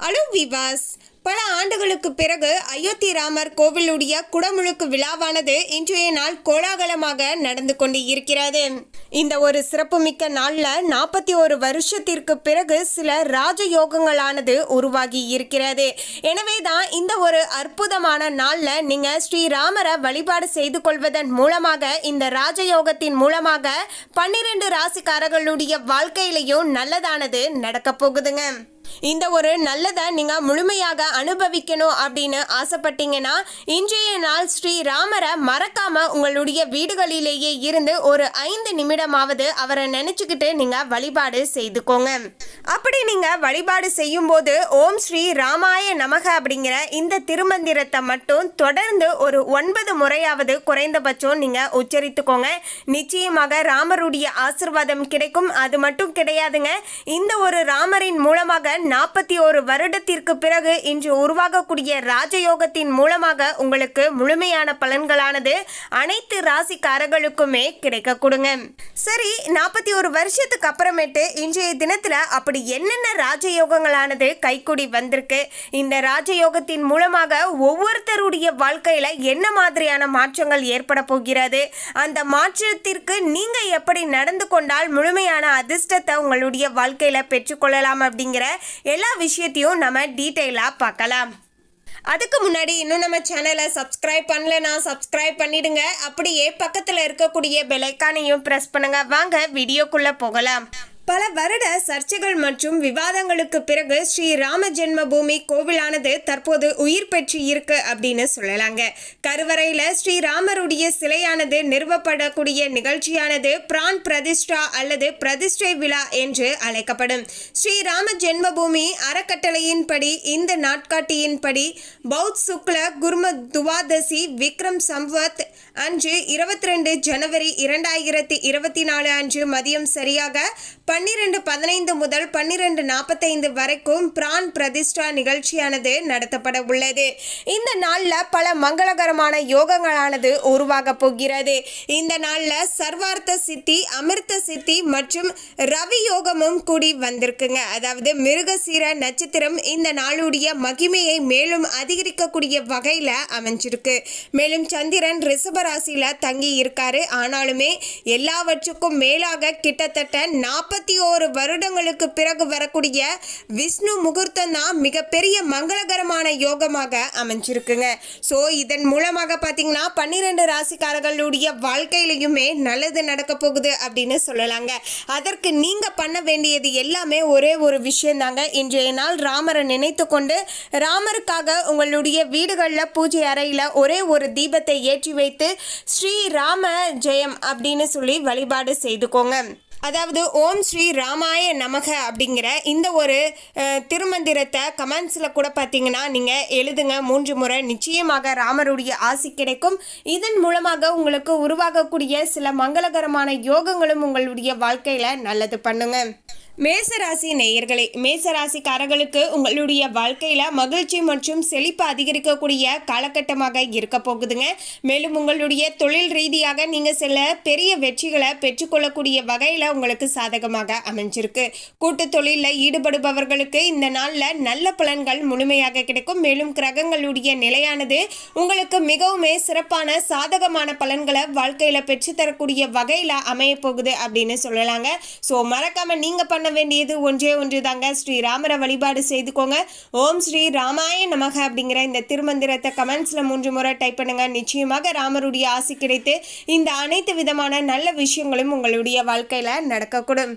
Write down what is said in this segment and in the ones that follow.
Allow விவாஸ் பல ஆண்டுகளுக்கு பிறகு அயோத்தி ராமர் கோவிலுடைய குடமுழுக்கு விழாவானது இன்றைய நாள் கோலாகலமாக நடந்து கொண்டு இருக்கிறது இந்த ஒரு சிறப்புமிக்க நாளில் நாற்பத்தி ஒரு வருஷத்திற்கு பிறகு சில ராஜயோகங்களானது உருவாகி இருக்கிறது. எனவே தான் இந்த ஒரு அற்புதமான நாளில் நீங்கள் ஸ்ரீராமரை வழிபாடு செய்து கொள்வதன் மூலமாக இந்த ராஜயோகத்தின் மூலமாக பன்னிரண்டு ராசிக்காரர்களுடைய வாழ்க்கையிலையும் நல்லதானது நடக்க போகுதுங்க. இந்த ஒரு நல்லதை நீங்கள் முழுமையாக அனுபவிக்கணும் அப்படின்னு ஆசைப்பட்டீங்கன்னா இன்றைய நாள் ஸ்ரீ ராமரை மறக்காமல் உங்களுடைய வீடுகளிலேயே இருந்து ஒரு ஐந்து நிமிடமாவது அவரை நினச்சிக்கிட்டு நீங்கள் வழிபாடு செய்துக்கோங்க. அப்படி நீங்கள் வழிபாடு செய்யும்போது ஓம் ஸ்ரீ ராமாய நமக அப்படிங்கிற இந்த திருமந்திரத்தை மட்டும் தொடர்ந்து ஒரு ஒன்பது முறையாவது குறைந்தபட்சம் நீங்கள் உச்சரித்துக்கோங்க. நிச்சயமாக ராமருடைய ஆசிர்வாதம் கிடைக்கும். அது மட்டும் கிடையாதுங்க. இந்த ஒரு ராமரின் மூலமாக நாற்பத்தி ஒரு வருடத்திற்கு பிறகு இன்று உருவாகக்கூடிய ராஜயோகத்தின் மூலமாக உங்களுக்கு முழுமையான பலன்களானது அனைத்து ராசிக்காரர்களுக்குமே கிடைக்க கொடுங்க. சரி நாற்பத்தி ஒரு வருஷத்துக்கு அப்புறமேட்டு இன்றைய தினத்தில் அப்படி என்னென்ன ராஜயோகங்களானது கைக்கூடி வந்திருக்கு? இந்த ராஜயோகத்தின் மூலமாக ஒவ்வொருத்தருடைய வாழ்க்கையில் என்ன மாதிரியான மாற்றங்கள் ஏற்பட போகிறது? அந்த மாற்றத்திற்கு நீங்கள் எப்படி நடந்து கொண்டால் முழுமையான அதிர்ஷ்டத்தை உங்களுடைய வாழ்க்கையில் பெற்றுக்கொள்ளலாம் அப்படிங்கிற எல்லா விஷயத்தையும் நம்ம டீட்டெயிலாக பார்க்கலாம். அதுக்கு முன்னாடி இன்னும் நம்ம சேனலை சப்ஸ்கிரைப் பண்ணலனா சப்ஸ்கிரைப் பண்ணிடுங்க. அப்படியே பக்கத்தில் இருக்கக்கூடிய பெலைக்கானையும் ப்ரெஸ் பண்ணுங்க. வாங்க வீடியோக்குள்ளே போகலாம். பல வருட சர்ச்சைகள் மற்றும் விவாதங்களுக்கு பிறகு ஸ்ரீ ராம ஜென்மபூமி கோவிலானது தற்போது உயிர் பெற்று இருக்கு அப்படின்னு சொல்லலாங்க. கருவறையில ஸ்ரீ ராமருடைய சிலையானது நிறுவப்படக்கூடிய நிகழ்ச்சியானது பிரான் பிரதிஷ்டா அல்லது பிரதிஷ்டை விழா என்று அழைக்கப்படும். ஸ்ரீ ராம ஜென்மபூமி அறக்கட்டளையின்படி இந்த நாட்காட்டியின்படி பௌத் சுக்ல குர்ம துவாதசி விக்ரம் சம்வத் அன்று இருபத்தி ரெண்டு ஜனவரி இரண்டாயிரத்தி இருபத்தி நாலு அன்று மதியம் சரியாக பன்னிரண்டு பதினைந்து முதல் பன்னிரண்டு நாற்பத்தைந்து வரைக்கும் பிரான் பிரதிஷ்டா நிகழ்ச்சியானது நடத்தப்பட உள்ளது. இந்த நாளில் பல மங்களகரமான யோகங்களானது உருவாக போகிறது. இந்த நாளில் சர்வார்த்த சித்தி அமிர்த சித்தி மற்றும் ரவி யோகமும் கூடி வந்திருக்குங்க. அதாவது மிருகசீர நட்சத்திரம் இந்த நாளுடைய மகிமையை மேலும் அதிகரிக்கக்கூடிய வகையில் அமைஞ்சிருக்கு. மேலும் சந்திரன் ரிஷபராசியில் தங்கி இருக்காரு ஆனாலுமே எல்லாவற்றுக்கும் மேலாக கிட்டத்தட்ட நாற்பத்தி ஓரு வருடங்களுக்கு பிறகு வரக்கூடிய விஷ்ணு முகூர்த்தம் தான் மிகப்பெரிய மங்களகரமான யோகமாக அமைஞ்சிருக்குங்க. ஸோ இதன் மூலமாக பார்த்தீங்கன்னா பன்னிரெண்டு ராசிக்காரர்களுடைய வாழ்க்கையிலையுமே நல்லது நடக்க போகுது அப்படின்னு சொல்லலாங்க. அதற்கு நீங்கள் பண்ண வேண்டியது எல்லாமே ஒரே ஒரு விஷயம் தாங்க. இன்றைய நாள் ராமரை நினைத்து கொண்டு ராமருக்காக உங்களுடைய வீடுகளில் பூஜை அறையில் ஒரே ஒரு தீபத்தை ஏற்றி வைத்து ஸ்ரீ ராம ஜெயம் அப்படின்னு சொல்லி வழிபாடு செய்துக்கோங்க. அதாவது ஓம் ஸ்ரீ ராமாய நமக அப்படிங்கிற இந்த ஒரு திருமந்திரத்தை கமெண்ட்ஸில் கூட பார்த்தீங்கன்னா நீங்கள் எழுதுங்க. மூன்று முறை நிச்சயமாக ராமருடைய ஆசி கிடைக்கும். இதன் மூலமாக உங்களுக்கு உருவாகக்கூடிய சில மங்களகரமான யோகங்களும் உங்களுடைய வாழ்க்கையில் நல்லது பண்ணுங்கள் மேசராசி நேயர்களே மேசராசிக்காரர்களுக்கு உங்களுடைய வாழ்க்கையில் மகிழ்ச்சி மற்றும் செழிப்பு அதிகரிக்கக்கூடிய காலகட்டமாக இருக்க போகுதுங்க. மேலும் உங்களுடைய தொழில் ரீதியாக நீங்கள் சில பெரிய வெற்றிகளை பெற்றுக்கொள்ளக்கூடிய வகையில் உங்களுக்கு சாதகமாக அமைஞ்சிருக்கு. கூட்டு தொழிலில் ஈடுபடுபவர்களுக்கு இந்த நாளில் நல்ல பலன்கள் முழுமையாக கிடைக்கும். மேலும் கிரகங்களுடைய நிலையானது உங்களுக்கு மிகவுமே சிறப்பான சாதகமான பலன்களை வாழ்க்கையில் பெற்றுத்தரக்கூடிய வகையில் அமைய போகுது அப்படின்னு சொல்லலாங்க. ஸோ மறக்காமல் நீங்கள் பண்ண வேண்டியது ஒன்றே ஒன்று தாங்க ஸ்ரீராமரை வழிபாடு செய்துக்கோங்க. ஓம் ஸ்ரீ ராமாய நமக அப்படிங்கிற இந்த திருமந்திரத்தை கமெண்ட்ஸில் மூன்று முறை டைப் பண்ணுங்க. நிச்சயமாக ராமருடைய ஆசி கிடைத்து இந்த அனைத்து விதமான நல்ல விஷயங்களும் உங்களுடைய வாழ்க்கையில் நடக்கக்கூடும்.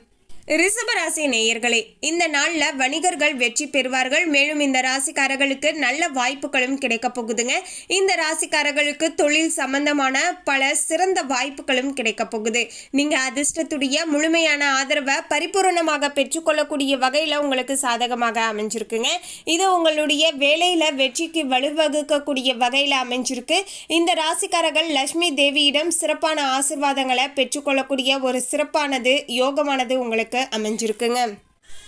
ரிசபராசி நேயர்களே இந்த நாளில் வணிகர்கள் வெற்றி பெறுவார்கள். மேலும் இந்த ராசிக்காரர்களுக்கு நல்ல வாய்ப்புகளும் கிடைக்க போகுதுங்க. இந்த ராசிக்காரர்களுக்கு தொழில் சம்பந்தமான பல சிறந்த வாய்ப்புகளும் கிடைக்க போகுது. நீங்கள் அதிர்ஷ்டத்துடைய முழுமையான ஆதரவை பரிபூரணமாக பெற்றுக்கொள்ளக்கூடிய வகையில் உங்களுக்கு சாதகமாக அமைஞ்சிருக்குங்க. இது உங்களுடைய வேலையில் வெற்றிக்கு வலுவகுக்கக்கூடிய வகையில் அமைஞ்சிருக்கு. இந்த ராசிக்காரர்கள் லட்சுமி தேவியிடம் சிறப்பான ஆசிர்வாதங்களை பெற்றுக்கொள்ளக்கூடிய ஒரு சிறப்பானது யோகமானது உங்களுக்கு அமைஞ்சிருக்குங்க.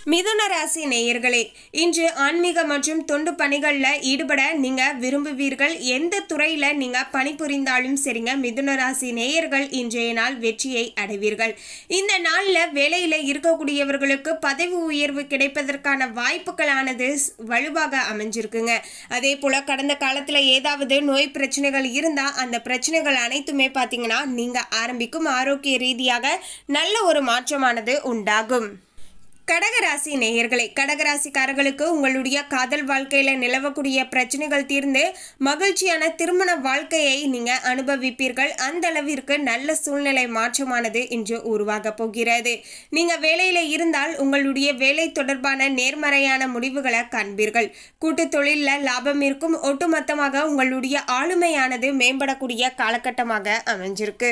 மிதுன ராசி நேயர்களே இன்று ஆன்மீக மற்றும் தொண்டு பணிகளில் ஈடுபட நீங்க விரும்புவீர்கள். எந்த துறையில நீங்க பணிபுரிந்தாலும் சரிங்க மிதுன ராசி நேயர்கள் இன்றைய நாள் வெற்றியை அடைவீர்கள். இந்த நாளில் வேலையில இருக்கக்கூடியவர்களுக்கு பதவி உயர்வு கிடைப்பதற்கான வாய்ப்புகளானது வலுவாக அமைஞ்சிருக்குங்க. அதே போல கடந்த காலத்தில் ஏதாவது நோய் பிரச்சனைகள் இருந்தால் அந்த பிரச்சனைகள் அனைத்துமே பார்த்தீங்கன்னா நீங்க ஆரம்பிக்கும் ஆரோக்கிய ரீதியாக நல்ல ஒரு மாற்றமானது உண்டாகும். கடகராசி நேயர்களை கடகராசிக்காரர்களுக்கு உங்களுடைய காதல் வாழ்க்கையில நிலவக்கூடிய பிரச்சனைகள் தீர்ந்து மகிழ்ச்சியான திருமண வாழ்க்கையை நீங்க அனுபவிப்பீர்கள். அந்த அளவிற்கு நல்ல சூழ்நிலை மாற்றமானது இன்று உருவாக போகிறது. நீங்க வேலையில இருந்தால் உங்களுடைய வேலை தொடர்பான நேர்மறையான முடிவுகளை காண்பீர்கள். கூட்டு தொழில லாபம் இருக்கும். ஒட்டுமொத்தமாக உங்களுடைய ஆளுமையானது மேம்படக்கூடிய காலகட்டமாக அமைஞ்சிருக்கு.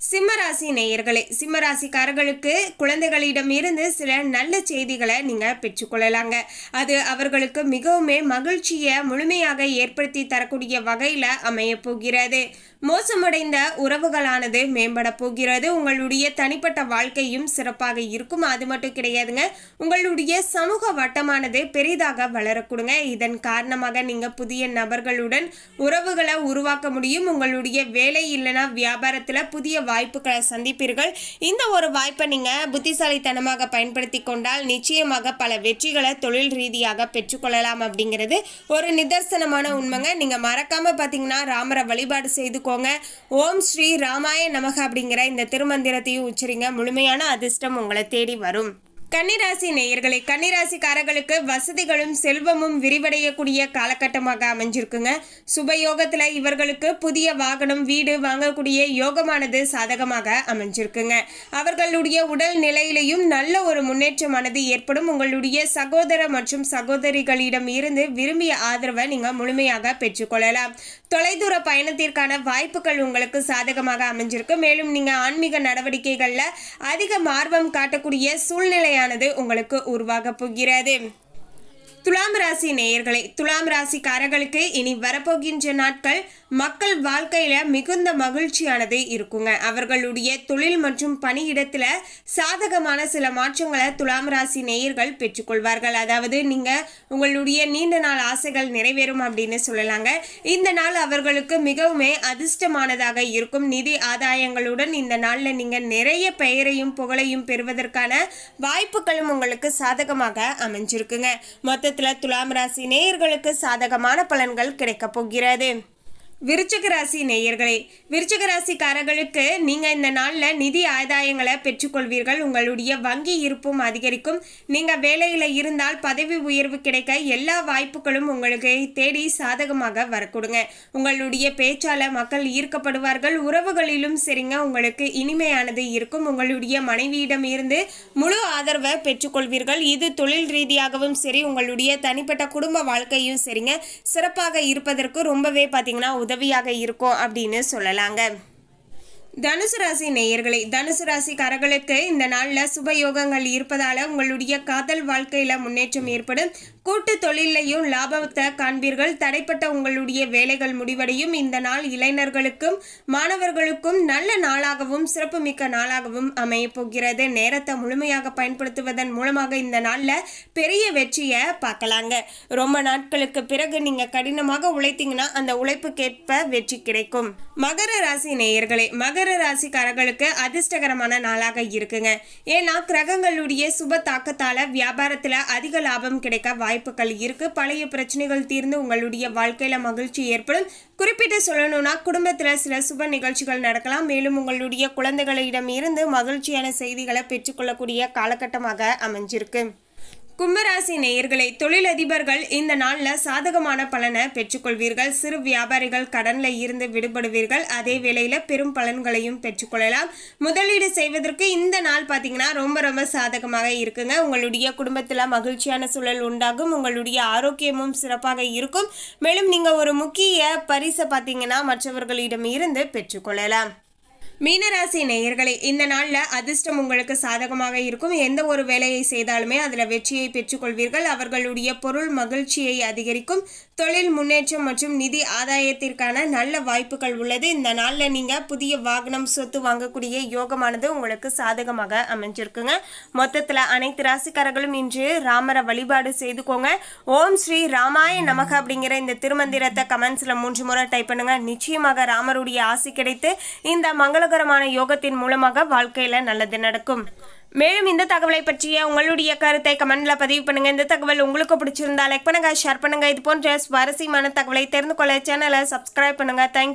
சிம்மராசி நேயர்களே சிம்மராசிக்காரர்களுக்கு குழந்தைகளிடம் இருந்து சில நல்ல செய்திகளை நீங்கள் பெற்றுக்கொள்ளலாங்க. அது அவர்களுக்கு மிகவுமே மகிழ்ச்சியை முழுமையாக ஏற்படுத்தி தரக்கூடிய வகையில் அமைய போகிறது. மோசமடைந்த உறவுகளானது மேம்பட போகிறது. உங்களுடைய தனிப்பட்ட வாழ்க்கையும் சிறப்பாக இருக்கும். அது மட்டும் கிடையாதுங்க. உங்களுடைய சமூக வட்டமானது பெரிதாக வளரக்கூடுங்க இதன் காரணமாக நீங்க புதிய நபர்களுடன் உறவுகளை உருவாக்க முடியும். உங்களுடைய வேலை இல்லைன்னா வியாபாரத்துல புதிய வாய்ப்புகளை சந்திப்பீர்கள். இந்த ஒரு வாய்ப்பை நீங்க புத்திசாலித்தனமாக பயன்படுத்தி கொண்டால் நிச்சயமாக பல வெற்றிகளை தொழில் ரீதியாக பெற்றுக்கொள்ளலாம் அப்படிங்கிறது ஒரு நிதர்சனமான உண்மைங்க. நீங்க மறக்காம பாத்தீங்கன்னா ராமரை வழிபாடு செய்து செய்துக்கோங்க ஓம் ஸ்ரீ ராமாய நமக அப்படிங்கிற இந்த திருமந்திரத்தையும் உச்சரிங்க. முழுமையான அதிர்ஷ்டம் உங்களை தேடி வரும். கன்னிராசி நேயர்களை கன்னிராசிக்காரர்களுக்கு வசதிகளும் செல்வமும் விரிவடையக்கூடிய காலகட்டமாக அமைஞ்சிருக்குங்க. சுபயோகத்தில் இவர்களுக்கு புதிய வாகனம் வீடு வாங்கக்கூடிய யோகமானது சாதகமாக அமைஞ்சிருக்குங்க. அவர்களுடைய உடல் நிலையிலையும் நல்ல ஒரு முன்னேற்றமானது ஏற்படும். உங்களுடைய சகோதர மற்றும் சகோதரிகளிடம் இருந்து விரும்பிய ஆதரவை நீங்கள் முழுமையாக பெற்றுக்கொள்ளலாம். தொலைதூர பயணத்திற்கான வாய்ப்புகள் உங்களுக்கு சாதகமாக அமைஞ்சிருக்கு. மேலும் நீங்கள் ஆன்மீக நடவடிக்கைகளில் அதிக ஆர்வம் காட்டக்கூடிய சூழ்நிலை சூழ்நிலையானது உங்களுக்கு உருவாக போகிறது. துலாம் ராசி நேயர்களே துலாம் ராசிக்காரர்களுக்கு இனி வரப்போகின்ற நாட்கள் மக்கள் வாழ்க்கையில மிகுந்த மகிழ்ச்சியானது இருக்குங்க. அவர்களுடைய தொழில் மற்றும் பணியிடத்துல சாதகமான சில மாற்றங்களை துலாம் ராசி நேயர்கள் பெற்றுக்கொள்வார்கள். அதாவது நீங்க உங்களுடைய நீண்ட நாள் ஆசைகள் நிறைவேறும் அப்படின்னு சொல்லலாங்க. இந்த நாள் அவர்களுக்கு மிகவுமே அதிர்ஷ்டமானதாக இருக்கும். நிதி ஆதாயங்களுடன் இந்த நாளில் நீங்க நிறைய பெயரையும் புகழையும் பெறுவதற்கான வாய்ப்புகளும் உங்களுக்கு சாதகமாக அமைஞ்சிருக்குங்க. மொத்தத்துல துலாம் ராசி நேயர்களுக்கு சாதகமான பலன்கள் கிடைக்கப் போகிறது. விருச்சிக ராசி நேயர்களே விருச்சிக ராசிக்காரர்களுக்கு இந்த நாளில் நிதி ஆதாயங்களை பெற்றுக்கொள்வீர்கள். உங்களுடைய வங்கி இருப்பும் அதிகரிக்கும். நீங்கள் வேலையில் இருந்தால் பதவி உயர்வு கிடைக்க எல்லா வாய்ப்புகளும் உங்களுக்கு தேடி சாதகமாக வரக்கூடுங்க. உங்களுடைய பேச்சால் மக்கள் ஈர்க்கப்படுவார்கள். உறவுகளிலும் சரிங்க உங்களுக்கு இனிமையானது இருக்கும். உங்களுடைய மனைவியிடம் இருந்து முழு ஆதரவை பெற்றுக்கொள்வீர்கள். இது தொழில் ரீதியாகவும் சரி உங்களுடைய தனிப்பட்ட குடும்ப வாழ்க்கையும் சரிங்க. சிறப்பாக இருப்பதற்கு ரொம்பவே பார்த்தீங்கன்னா உதவியாக இருக்கும் அப்படின்னு சொல்லலாங்க. தனுசு ராசி நேயர்களே தனுசு ராசிக்காரர்களுக்கு இந்த நாளில் சுபயோகங்கள் இருப்பதால் உங்களுடைய காதல் வாழ்க்கையில் முன்னேற்றம் ஏற்படும். கூட்டு தொழிலையும் லாபத்தை காண்பீர்கள். தடைப்பட்ட உங்களுடைய வேலைகள் முடிவடையும். இந்த நாள் இளைஞர்களுக்கும் மாணவர்களுக்கும் நல்ல நாளாகவும் சிறப்புமிக்க நாளாகவும் அமையப்போகிறது நேரத்தை முழுமையாக பயன்படுத்துவதன் மூலமாக இந்த நாளில் பெரிய வெற்றியை பார்க்கலாங்க. ரொம்ப நாட்களுக்கு பிறகு நீங்கள் கடினமாக உழைத்தீங்கன்னா அந்த உழைப்புக்கேற்ப வெற்றி கிடைக்கும். மகர ராசி நேயர்களே மகர ராசிக்காரர்களுக்கு அதிர்ஷ்டகரமான நாளாக இருக்குங்க. ஏன்னா கிரகங்களுடைய சுப தாக்கத்தால வியாபாரத்துல அதிக லாபம் கிடைக்க வாய்ப்புகள் இருக்கு. பழைய பிரச்சனைகள் தீர்ந்து உங்களுடைய வாழ்க்கையில மகிழ்ச்சி ஏற்படும். குறிப்பிட்டு சொல்லணும்னா குடும்பத்தில் சில சுப நிகழ்ச்சிகள் நடக்கலாம். மேலும் உங்களுடைய குழந்தைகளிடம் இருந்து மகிழ்ச்சியான செய்திகளை பெற்றுக்கொள்ளக்கூடிய காலகட்டமாக அமைஞ்சிருக்கு. கும்பராசி நேயர்களை தொழிலதிபர்கள் இந்த நாளில் சாதகமான பலனை பெற்றுக்கொள்வீர்கள். சிறு வியாபாரிகள் கடனில் இருந்து விடுபடுவீர்கள். அதே வேளையில் பெரும் பலன்களையும் பெற்றுக்கொள்ளலாம். முதலீடு செய்வதற்கு இந்த நாள் பார்த்தீங்கன்னா ரொம்ப ரொம்ப சாதகமாக இருக்குங்க. உங்களுடைய குடும்பத்தில் மகிழ்ச்சியான சூழல் உண்டாகும். உங்களுடைய ஆரோக்கியமும் சிறப்பாக இருக்கும். மேலும் நீங்கள் ஒரு முக்கிய பரிசை பார்த்தீங்கன்னா மற்றவர்களிடம் இருந்து பெற்றுக்கொள்ளலாம். மீனராசி நேயர்களே இந்த நாளில் அதிர்ஷ்டம் உங்களுக்கு சாதகமாக இருக்கும். எந்த ஒரு வேலையை செய்தாலுமே அதில் வெற்றியை பெற்றுக்கொள்வீர்கள். அவர்களுடைய பொருள் மகிழ்ச்சியை அதிகரிக்கும். தொழில் முன்னேற்றம் மற்றும் நிதி ஆதாயத்திற்கான நல்ல வாய்ப்புகள் உள்ளது. இந்த நாளில் நீங்கள் புதிய வாகனம் சொத்து வாங்கக்கூடிய யோகமானது உங்களுக்கு சாதகமாக அமைஞ்சிருக்குங்க. மொத்தத்தில் அனைத்து ராசிக்காரர்களும் இன்று ராமரை வழிபாடு செய்துக்கோங்க. ஓம் ஸ்ரீ ராமாய நமக அப்படிங்கிற இந்த திருமந்திரத்தை கமெண்ட்ஸில் மூன்று முறை டைப் பண்ணுங்கள் நிச்சயமாக ராமருடைய ஆசை கிடைத்து இந்த மங்களகரமான யோகத்தின் மூலமாக வாழ்க்கையில நல்லது நடக்கும். மேலும் இந்த தகவலை பற்றிய உங்களுடைய கருத்தை கமெண்ட்ல பதிவு பண்ணுங்க. இந்த தகவல் உங்களுக்கு பிடிச்சிருந்தா லைக் பண்ணுங்க ஷேர் பண்ணுங்க. இது போன்ற சுவாரஸ்யமான தகவலை தெரிந்து கொள்ள சேனலை சப்ஸ்கிரைப் பண்ணுங்க. தேங்க்யூ